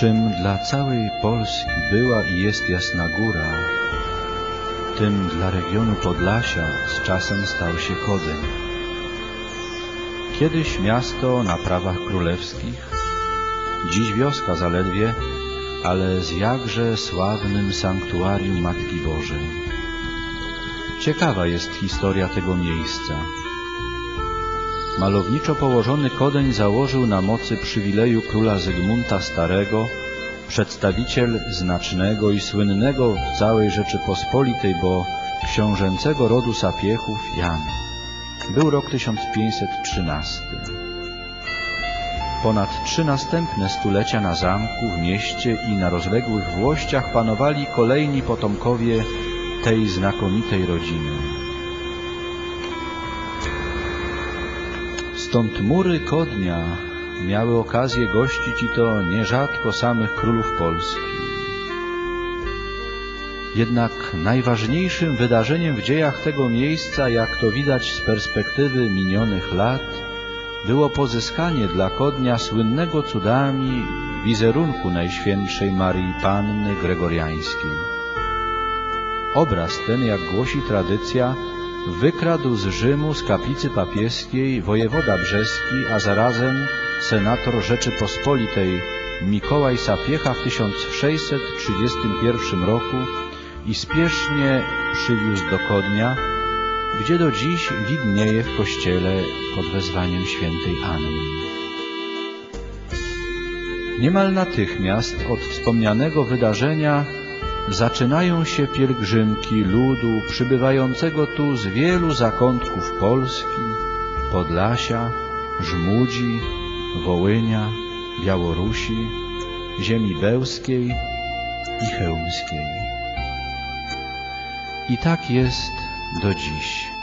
Czym dla całej Polski była i jest Jasna Góra, tym dla regionu Podlasia z czasem stał się Kodyń. Kiedyś miasto na prawach królewskich, dziś wioska zaledwie, ale z jakże sławnym sanktuarium Matki Bożej. Ciekawa jest historia tego miejsca. Malowniczo położony Kodeń założył na mocy przywileju króla Zygmunta Starego przedstawiciel znacznego i słynnego w całej Rzeczypospolitej, bo książęcego rodu Sapiechów Jan. Był rok 1513. Ponad trzy następne stulecia na zamku, w mieście i na rozległych włościach panowali kolejni potomkowie tej znakomitej rodziny. Stąd mury Kodnia miały okazję gościć i to nierzadko samych królów Polski. Jednak najważniejszym wydarzeniem w dziejach tego miejsca, jak to widać z perspektywy minionych lat, było pozyskanie dla Kodnia słynnego cudami wizerunku Najświętszej Marii Panny Gregoriańskiej. Obraz ten, jak głosi tradycja, wykradł z Rzymu z kaplicy papieskiej wojewoda brzeski, a zarazem senator Rzeczypospolitej Mikołaj Sapiecha w 1631 roku i spiesznie przywiózł do Kodnia, gdzie do dziś widnieje w kościele pod wezwaniem świętej Anny. Niemal natychmiast od wspomnianego wydarzenia zaczynają się pielgrzymki ludu przybywającego tu z wielu zakątków Polski, Podlasia, Żmudzi, Wołynia, Białorusi, ziemi bełskiej i chełmskiej. I tak jest do dziś.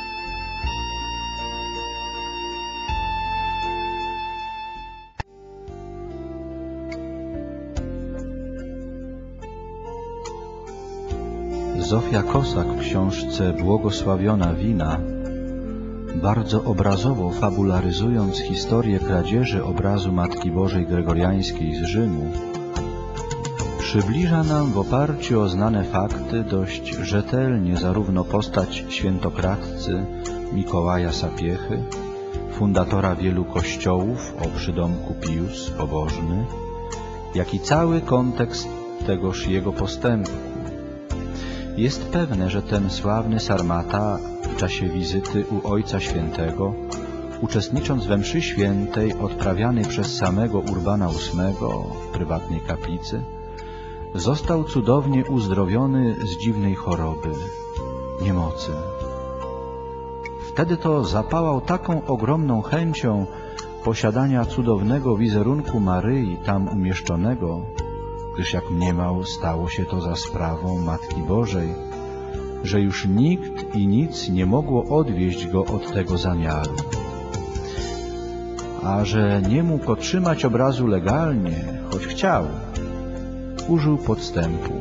Zofia Kosak w książce Błogosławiona wina, bardzo obrazowo fabularyzując historię kradzieży obrazu Matki Bożej Gregoriańskiej z Rzymu, przybliża nam w oparciu o znane fakty dość rzetelnie zarówno postać świętokradcy Mikołaja Sapiechy, fundatora wielu kościołów o przydomku Pius pobożny, jak i cały kontekst tegoż jego postępu. Jest pewne, że ten sławny Sarmata w czasie wizyty u Ojca Świętego, uczestnicząc we mszy świętej odprawianej przez samego Urbana VIII w prywatnej kaplicy, został cudownie uzdrowiony z dziwnej choroby, niemocy. Wtedy to zapałał taką ogromną chęcią posiadania cudownego wizerunku Maryi tam umieszczonego, gdyż jak mniemał, stało się to za sprawą Matki Bożej, że już nikt i nic nie mogło odwieść go od tego zamiaru. A że nie mógł otrzymać obrazu legalnie, choć chciał, użył podstępu,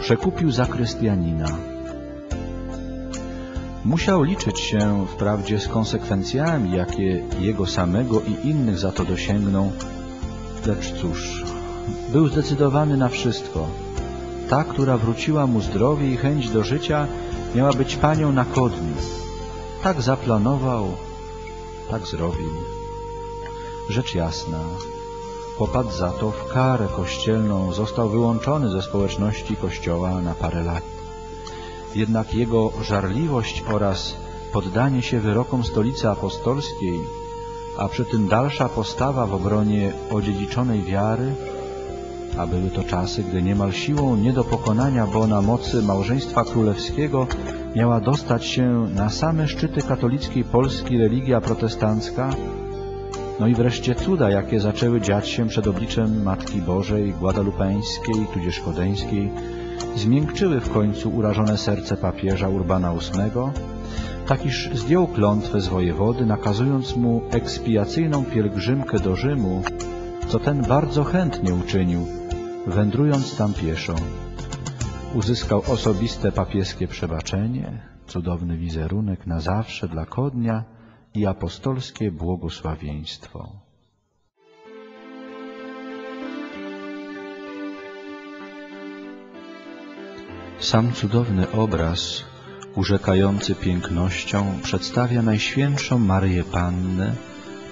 przekupił zakrystianina. Musiał liczyć się wprawdzie z konsekwencjami, jakie jego samego i innych za to dosięgną, lecz cóż, był zdecydowany na wszystko. Ta, która wróciła mu zdrowie i chęć do życia, miała być panią na kodniu. Tak zaplanował, tak zrobił. Rzecz jasna, popadł za to w karę kościelną, został wyłączony ze społeczności Kościoła na parę lat. Jednak jego żarliwość oraz poddanie się wyrokom stolicy apostolskiej, a przy tym dalsza postawa w obronie odziedziczonej wiary, a były to czasy, gdy niemal siłą nie do pokonania, bo na mocy małżeństwa królewskiego miała dostać się na same szczyty katolickiej Polski religia protestancka, no i wreszcie cuda, jakie zaczęły dziać się przed obliczem Matki Bożej, Guadalupeńskiej, tudzież Kodeńskiej, zmiękczyły w końcu urażone serce papieża Urbana VIII, tak iż zdjął klątwę z wojewody, nakazując mu ekspiacyjną pielgrzymkę do Rzymu, co ten bardzo chętnie uczynił, wędrując tam pieszo. Uzyskał osobiste papieskie przebaczenie, cudowny wizerunek na zawsze dla Kodnia i apostolskie błogosławieństwo. Sam cudowny obraz, urzekający pięknością, przedstawia Najświętszą Marię Pannę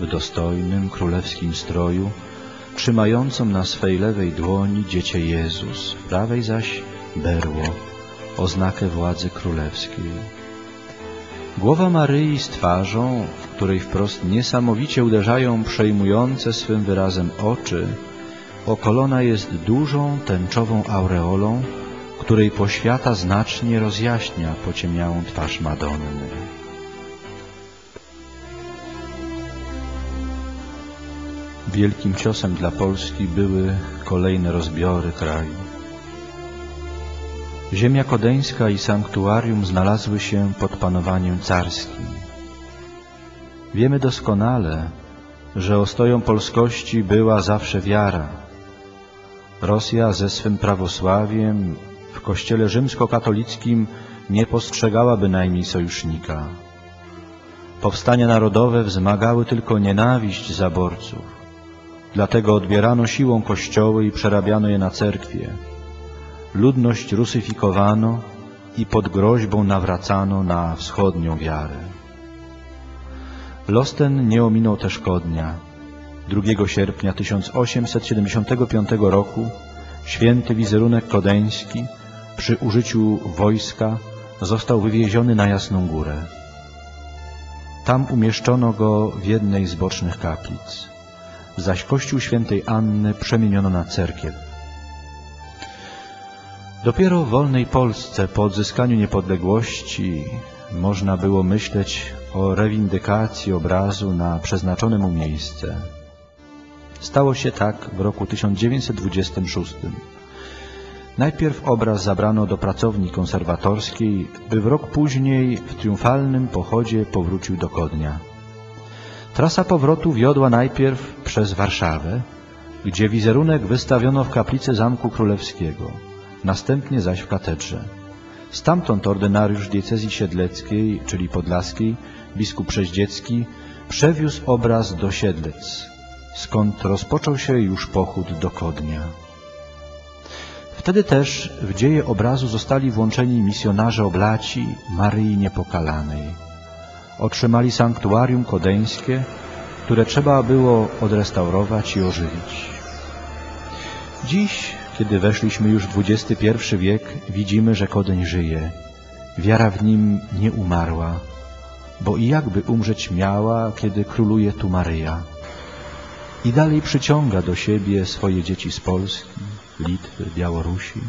w dostojnym królewskim stroju, trzymającą na swej lewej dłoni Dziecię Jezus, w prawej zaś berło, oznakę władzy królewskiej. Głowa Maryi z twarzą, w której wprost niesamowicie uderzają przejmujące swym wyrazem oczy, okolona jest dużą, tęczową aureolą, której poświata znacznie rozjaśnia pociemniałą twarz Madonny. Wielkim ciosem dla Polski były kolejne rozbiory kraju. Ziemia kodeńska i sanktuarium znalazły się pod panowaniem carskim. Wiemy doskonale, że ostoją polskości była zawsze wiara. Rosja ze swym prawosławiem w kościele rzymskokatolickim nie postrzegała bynajmniej sojusznika. Powstania narodowe wzmagały tylko nienawiść zaborców. Dlatego odbierano siłą kościoły i przerabiano je na cerkwie. Ludność rusyfikowano i pod groźbą nawracano na wschodnią wiarę. Los ten nie ominął też Kodnia. 2 sierpnia 1875 roku święty wizerunek kodeński przy użyciu wojska został wywieziony na Jasną Górę. Tam umieszczono go w jednej z bocznych kaplic, zaś kościół świętej Anny przemieniono na cerkiew. Dopiero w wolnej Polsce po odzyskaniu niepodległości można było myśleć o rewindykacji obrazu na przeznaczone mu miejsce. Stało się tak w roku 1926. Najpierw obraz zabrano do pracowni konserwatorskiej, by w rok później w triumfalnym pochodzie powrócił do Kodnia. Trasa powrotu wiodła najpierw przez Warszawę, gdzie wizerunek wystawiono w kaplicy Zamku Królewskiego, następnie zaś w katedrze. Stamtąd ordynariusz diecezji siedleckiej, czyli podlaskiej, biskup Przeździecki, przewiózł obraz do Siedlec, skąd rozpoczął się już pochód do Kodnia. Wtedy też w dzieje obrazu zostali włączeni misjonarze oblaci Maryi Niepokalanej. Otrzymali sanktuarium kodeńskie, które trzeba było odrestaurować i ożywić. Dziś, kiedy weszliśmy już w XXI wiek, widzimy, że Kodeń żyje. Wiara w nim nie umarła, bo i jakby umrzeć miała, kiedy króluje tu Maryja. I dalej przyciąga do siebie swoje dzieci z Polski, Litwy, Białorusi,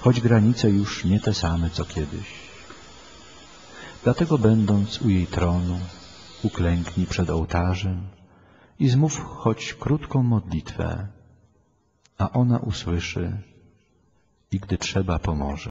choć granice już nie te same co kiedyś. Dlatego będąc u jej tronu, uklęknij przed ołtarzem i zmów choć krótką modlitwę, a ona usłyszy i gdy trzeba pomoże.